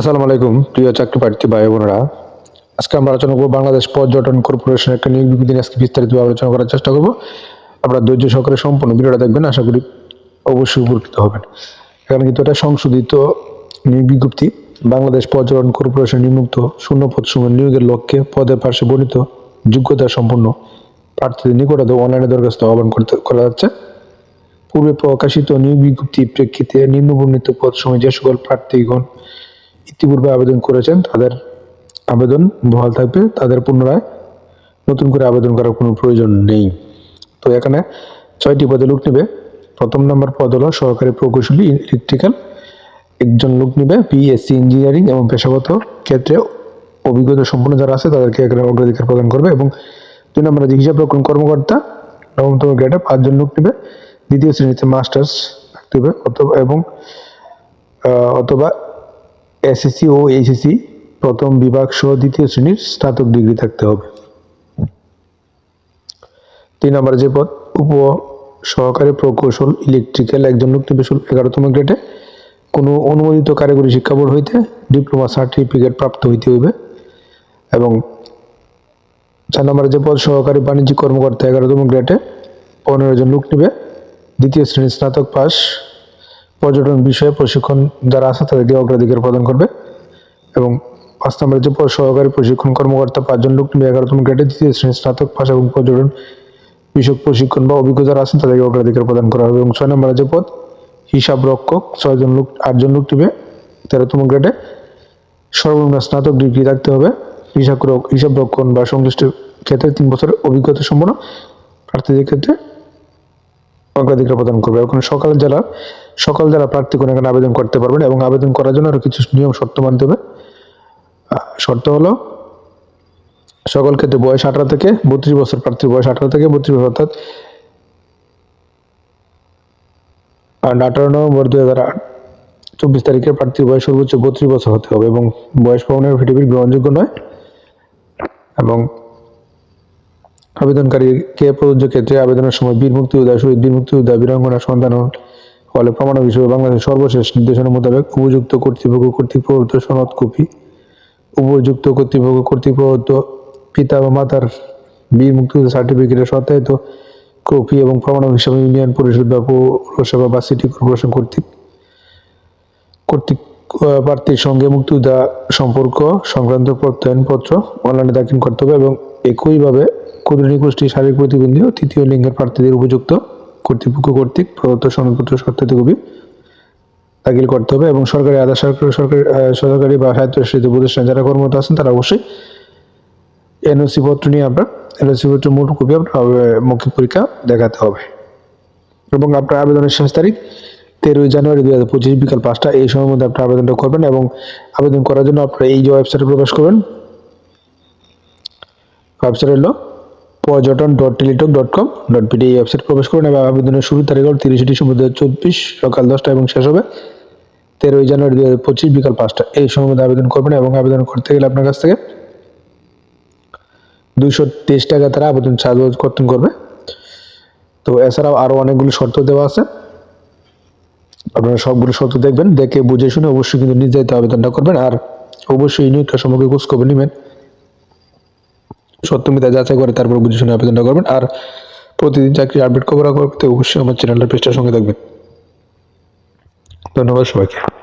আসসালামু আলাইকুম, প্রিয় চাকরি প্রার্থী ভাই বোনেরা। আজকে আমরা আলোচনা করব বাংলাদেশ পর্যটন কর্পোরেশনের একটা নিয়োগ বিজ্ঞপ্তি আজকে বিস্তারিত আলোচনা করার চেষ্টা করব। আপনারা ধৈর্য সহকারে সম্পূর্ণ ভিডিওটা দেখবেন, আশা করি অবশ্যই উপকৃত হবেন। এখানে কিন্তু এটা সংশোধিত নিয়োগ বিজ্ঞপ্তি, বাংলাদেশ পর্যটন কর্পোরেশন নিমুক্ত শূন্য পদ সময় নিয়োগের লক্ষ্যে পদের পার্শ্বে বর্ণিত যোগ্যতা সম্পন্ন প্রার্থীদের নিকটে অনলাইনে দরখাস্ত আহ্বান করতে, করা যাচ্ছে পূর্বে প্রকাশিত নিয়োগ বিজ্ঞপ্তির প্রেক্ষিতে নিম্নবর্ণিত সময় যে সকল প্রার্থীগণ ইতিপূর্বে আবেদন করেছেন, তাদের আবেদন বহাল থাকবে, তাদের পুনরায় নতুন করে আবেদন করার কোনো প্রয়োজন নেই। তো এখানে ছয়টি পদে লোক নেবে। প্রথম নম্বর পদ হলো সহকারী প্রকৌশলী ইলেকট্রিক্যাল একজন লোক নেবে বিএসসি ইঞ্জিনিয়ারিং এবং পেশাগত ক্ষেত্রে অভিজ্ঞতা সম্পন্ন যারা আছে, তাদেরকে এখানে অগ্রাধিকার প্রদান করবে এবং দুই নম্বরে হিসাব রক্ষণ কর্মকর্তা, নবমতম গ্রেডে পাঁচজন লোক নেবে। দ্বিতীয় শ্রেণীতে মাস্টার্স থাকতে হবে, অথবা এবং অথবা এসএসসি ও এইচএসসি, প্রথম বিভাগ সহ দ্বিতীয় শ্রেণির স্নাতক ডিগ্রি থাকতে হবে। তিন নম্বর যে পদ, উপ সহকারী প্রকৌশল ইলেকট্রিক্যাল একজন লোক নেবে ষোলো- এগারোতম গ্রেডে কোনো অনুমোদিত কারিগরি শিক্ষা বোর্ড হইতে ডিপ্লোমা সার্টিফিকেট প্রাপ্ত হইতে হইবে। এবং চার নম্বরে যে পদ, সহকারী বাণিজ্যিক কর্মকর্তা, এগারোতম গ্রেডে পনেরো জন লোক নেবে। দ্বিতীয় শ্রেণির স্নাতক পাস পর্যটন বিষয়ে প্রশিক্ষণ যারা আছে তাদেরকে অগ্রাধিকার প্রদান করবে এবং পাঁচ নম্বরে যে সহকারী প্রশিক্ষণ কর্মকর্তা পাঁচজন লোক নেবে এগারোতম গ্রেডে দ্বিতীয় শ্রেণির স্নাতক পাস এবং পর্যটন বিষয়ক প্রশিক্ষণ বা অভিজ্ঞতা যারা আছেন তাদেরকে অগ্রাধিকার প্রদান করা হবে এবং ছয় নম্বরে যে পদ, হিসাব রক্ষক, ছয়জন লোক, আটজন লোক নেবে। তেরোতম গ্রেডে সর্বনিম্ন স্নাতক ডিগ্রি থাকতে হবে। হিসাব হিসাব রক্ষণ বা সংশ্লিষ্ট ক্ষেত্রে তিন বছরের অভিজ্ঞতা সম্পন্ন প্রার্থীদের ক্ষেত্রে অগ্রাধিকার প্রদান করবে। এখন সকাল জেলা সকাল জেলা প্রার্থীগণ এখানে আবেদন করতে পারবেন এবং আবেদন করার জন্য আরও কিছু নিয়ম, শর্ত মানতে হবে। শর্ত হলো, সকল ক্ষেত্রে বয়স আঠারো থেকে বত্রিশ বছর প্রার্থীর বয়স আঠারো থেকে বত্রিশ বছর, অর্থাৎ আঠারো নভেম্বর দুই হাজার চব্বিশ তারিখে প্রার্থীর বয়স সর্বোচ্চ বত্রিশ বছর হতে হবে এবং বয়স প্রমাণের এফিডেভিট গ্রহণযোগ্য নয়। এবং আবেদনকারীকে প্রযোজ্য ক্ষেত্রে আবেদনের সময় বীর মুক্তিযোদ্ধা, শহীদ বীর মুক্তিযোদ্ধা, বীরাঙ্গনা, সন্তান হলে প্রমাণ হিসেবে বাংলাদেশের সর্বশেষ নির্দেশনা মোতাবেক উপযুক্ত কর্তৃপক্ষ কর্তৃক প্রদত্ত সনদ কপি, উপযুক্ত কর্তৃপক্ষ কর্তৃক প্রদত্ত পিতা বা মাতার বীর মুক্তিযোদ্ধা সার্টিফিকেটের সত্যায়িত কপি এবং প্রমাণ হিসেবে ইউনিয়ন পরিষদ বা পৌরসভা বা সিটি কর্পোরেশন কর্তৃক কর্তৃক প্রার্থীর সঙ্গে মুক্তিযোদ্ধা সম্পর্ক সংক্রান্ত প্রত্যয়নপত্র অনলাইনে দাখিল করতে হবে এবং একইভাবে ক্ষুদ্র নিগোষ্ঠী শারীরিক প্রতিবন্ধী ও তৃতীয় লিঙ্গের প্রার্থীদের উপযুক্ত কর্তৃপক্ষ কর্তৃক প্রদত্ত সনদপত্র সত্যায়িত কপি দাখিল করতে হবে এবং সরকারি আধা সরকারি সরকারি সরকারি বা স্বায়ত্তশাসিত প্রতিষ্ঠান যারা কর্মরত আছেন তারা অবশ্যই এনওসি পত্র নিয়ে আপনার, এনওসি পত্র মূল কপি আপনার মৌখিক পরীক্ষা দেখাতে হবে। এবং আপনার আবেদনের শেষ তারিখ তেরোই জানুয়ারি দুই হাজার পঁচিশ বিকাল পাঁচটা, এই সময়ের মধ্যে আপনি আবেদনটা করবেন এবং আবেদন করার জন্য আপনারা এই যে ওয়েবসাইটে প্রবেশ করবেন ওয়েবসাইট হলো পর্যটন dot Teletalk dot com dot PD এই ওয়েবসাইট প্রবেশ করুন এবং আবেদনের শুরু তারিখ হল তিরিশে ডিসেম্বর দু চব্বিশ সকাল দশটা এবং শেষ হবে তেরোই জানুয়ারি দু হাজার পঁচিশ বিকাল পাঁচটা। এই সময় মধ্যে আবেদন করবেন এবং আবেদন করতে গেলে আপনার কাছ থেকে দুইশো তেইশ টাকা তারা আবেদন চার্জ কর্তন করবে। তো এছাড়াও আরও অনেকগুলো শর্ত দেওয়া আছে। আপনারা সবগুলো শর্ত দেখবেন, দেখে বুঝে শুনে অবশ্যই কিন্তু নির্ধারিত আবেদনটা করবেন। আর অবশ্যই নিয়োগটা সম্পর্কে খোঁজ খবর নেবেন। সত্যমিতা যাচাই করে তারপর বুঝে শুনে আবেদনটা করবেন। আর প্রতিদিন চাকরি আপডেট খবর করতে অবশ্যই আমার চ্যানেলটা পেজটার সঙ্গে থাকবেন। ধন্যবাদ সবাইকে।